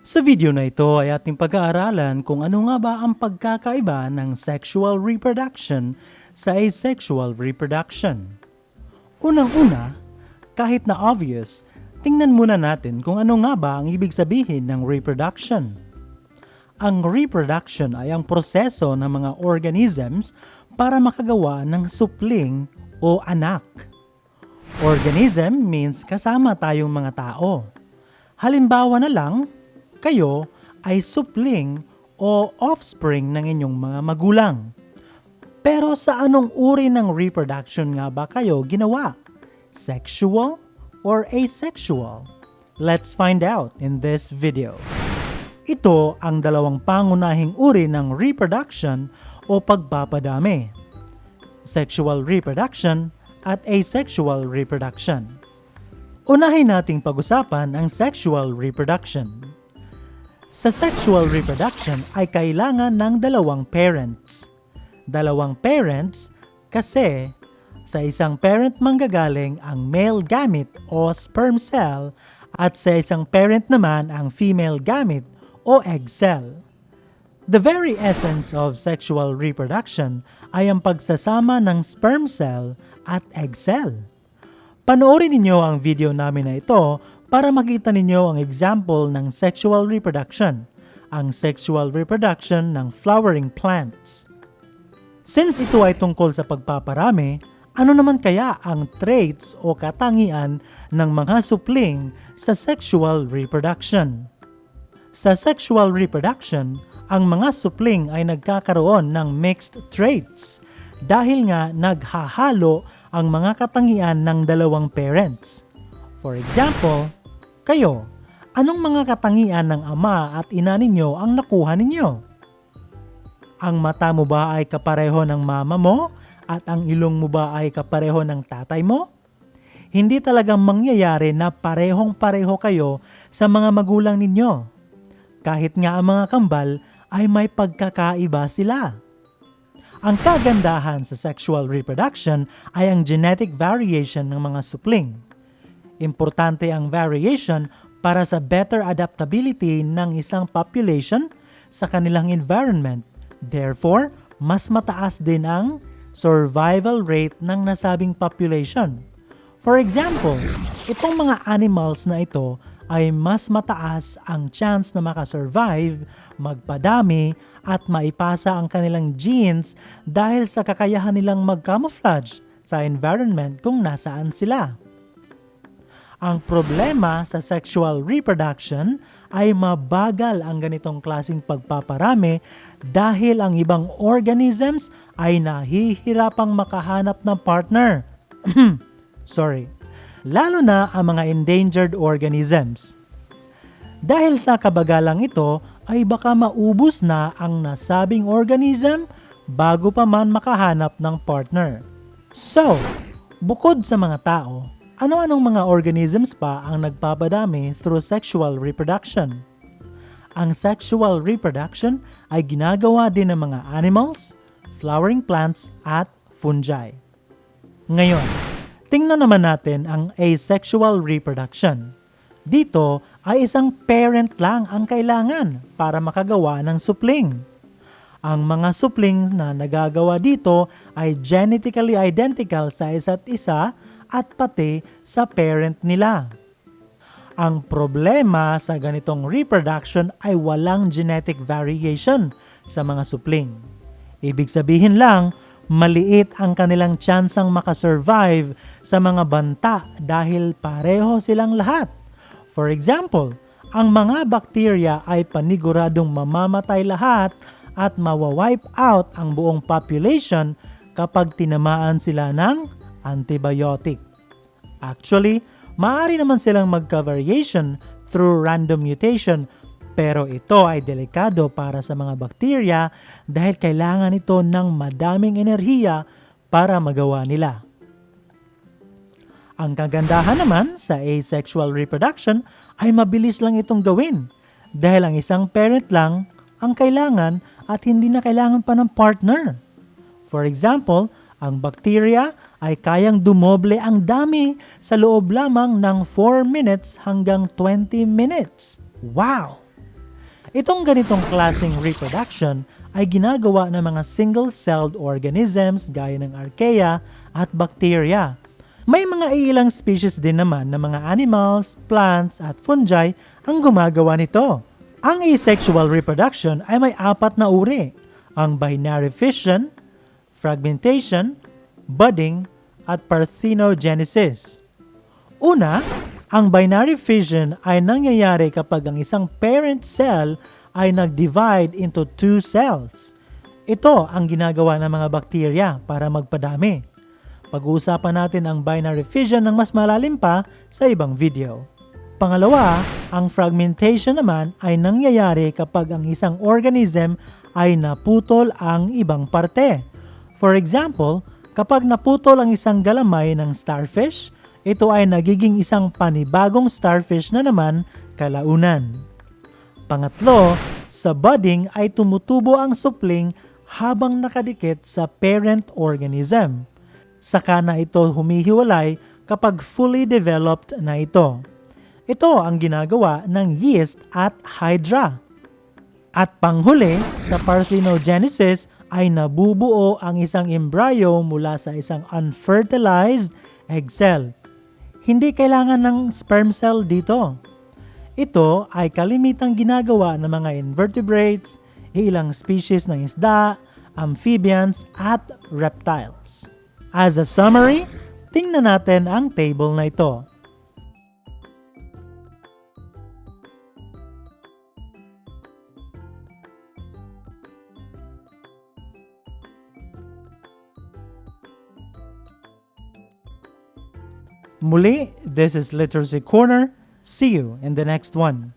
Sa video na ito ay ating pag-aaralan kung ano nga ba ang pagkakaiba ng sexual reproduction sa asexual reproduction. Unang-una, kahit na obvious, tingnan muna natin kung ano nga ba ang ibig sabihin ng reproduction. Ang reproduction ay ang proseso ng mga organisms para makagawa ng supling o anak. Organism means kasama tayong mga tao. Halimbawa na lang, kayo ay supling o offspring ng inyong mga magulang. Pero sa anong uri ng reproduction nga ba kayo ginawa? Sexual or asexual? Let's find out in this video. Ito ang dalawang pangunahing uri ng reproduction o pagpapadami. Sexual reproduction at asexual reproduction. Unahin nating pag-usapan ang sexual reproduction. Sa sexual reproduction ay kailangan ng dalawang parents. Dalawang parents kasi sa isang parent manggagaling ang male gamete o sperm cell at sa isang parent naman ang female gamete o egg cell. The very essence of sexual reproduction ay ang pagsasama ng sperm cell at egg cell. Panoorin ninyo ang video namin na ito para makita ninyo ang example ng sexual reproduction, ang sexual reproduction ng flowering plants. Since ito ay tungkol sa pagpaparami, ano naman kaya ang traits o katangian ng mga supling sa sexual reproduction? Sa sexual reproduction, ang mga supling ay nagkakaroon ng mixed traits dahil nga naghahalo ang mga katangian ng dalawang parents. For example, kayo, anong mga katangian ng ama at ina ninyo ang nakuha ninyo? Ang mata mo ba ay kapareho ng mama mo at ang ilong mo ba ay kapareho ng tatay mo? Hindi talagang mangyayari na parehong pareho kayo sa mga magulang ninyo. Kahit nga ang mga kambal ay may pagkakaiba sila. Ang kagandahan sa sexual reproduction ay ang genetic variation ng mga supling. Importante ang variation para sa better adaptability ng isang population sa kanilang environment. Therefore, mas mataas din ang survival rate ng nasabing population. For example, itong mga animals na ito ay mas mataas ang chance na makasurvive, magpadami, at maipasa ang kanilang genes dahil sa kakayahan nilang mag-camouflage sa environment kung nasaan sila. Ang problema sa sexual reproduction ay mabagal ang ganitong klasing pagpaparami dahil ang ibang organisms ay nahihirapang makahanap ng partner. Sorry. Lalo na ang mga endangered organisms. Dahil sa kabagalang ito ay baka maubos na ang nasabing organism bago pa man makahanap ng partner. So, bukod sa mga tao, ano-anong mga organisms pa ang nagpapadami through sexual reproduction? Ang sexual reproduction ay ginagawa din ng mga animals, flowering plants, at fungi. Ngayon, tingnan naman natin ang asexual reproduction. Dito ay isang parent lang ang kailangan para makagawa ng supling. Ang mga supling na nagagawa dito ay genetically identical sa isa't isa at pati sa parent nila. Ang problema sa ganitong reproduction ay walang genetic variation sa mga supling. Ibig sabihin lang, maliit ang kanilang tsansang makasurvive sa mga banta dahil pareho silang lahat. For example, ang mga bakterya ay paniguradong mamamatay lahat at mawawipe out ang buong population kapag tinamaan sila ng antibiotic. Actually, maaari naman silang magka-variation through random mutation pero ito ay delikado para sa mga bakterya dahil kailangan ito ng madaming enerhiya para magawa nila. Ang kagandahan naman sa asexual reproduction ay mabilis lang itong gawin dahil ang isang parent lang ang kailangan at hindi na kailangan pa ng partner. For example, ang bakterya ay kayang dumoble ang dami sa loob lamang ng 4 minutes hanggang 20 minutes. Wow! Itong ganitong klaseng reproduction ay ginagawa ng mga single-celled organisms gaya ng archaea at bacteria. May mga ilang species din naman ng mga animals, plants at fungi ang gumagawa nito. Ang asexual reproduction ay may apat na uri, ang binary fission, fragmentation, budding, at parthenogenesis. Una, ang binary fission ay nangyayari kapag ang isang parent cell ay nag-divide into two cells. Ito ang ginagawa ng mga bakterya para magpadami. Pag-uusapan natin ang binary fission ng mas malalim pa sa ibang video. Pangalawa, ang fragmentation naman ay nangyayari kapag ang isang organism ay naputol ang ibang parte. For example, kapag naputol ang isang galamay ng starfish, ito ay nagiging isang panibagong starfish na naman kalaunan. Pangatlo, sa budding ay tumutubo ang supling habang nakadikit sa parent organism. Saka na ito humihiwalay kapag fully developed na ito. Ito ang ginagawa ng yeast at hydra. At panghuli, sa parthenogenesis ay nabubuo ang isang embryo mula sa isang unfertilized egg cell. Hindi kailangan ng sperm cell dito. Ito ay kalimitang ginagawa ng mga invertebrates, ilang species ng isda, amphibians at reptiles. As a summary, tingnan natin ang table na ito. Muli, this is Literacy Corner. See you in the next one.